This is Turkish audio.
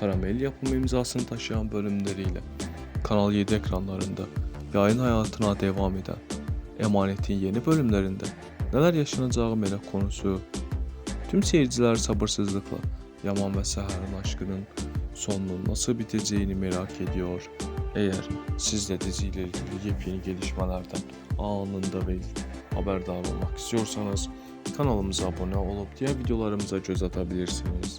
Karamel yapımı imzasını taşıyan bölümleriyle Kanal 7 ekranlarında yayın hayatına devam eden Emanet'in yeni bölümlerinde neler yaşanacağı merak konusu. Tüm seyirciler sabırsızlıkla Yaman ve Seher'in aşkının sonunun nasıl biteceğini merak ediyor. Eğer siz de diziyle ilgili yepyeni gelişmelerden anında ve haberdar olmak istiyorsanız kanalımıza abone olup diğer videolarımıza göz atabilirsiniz.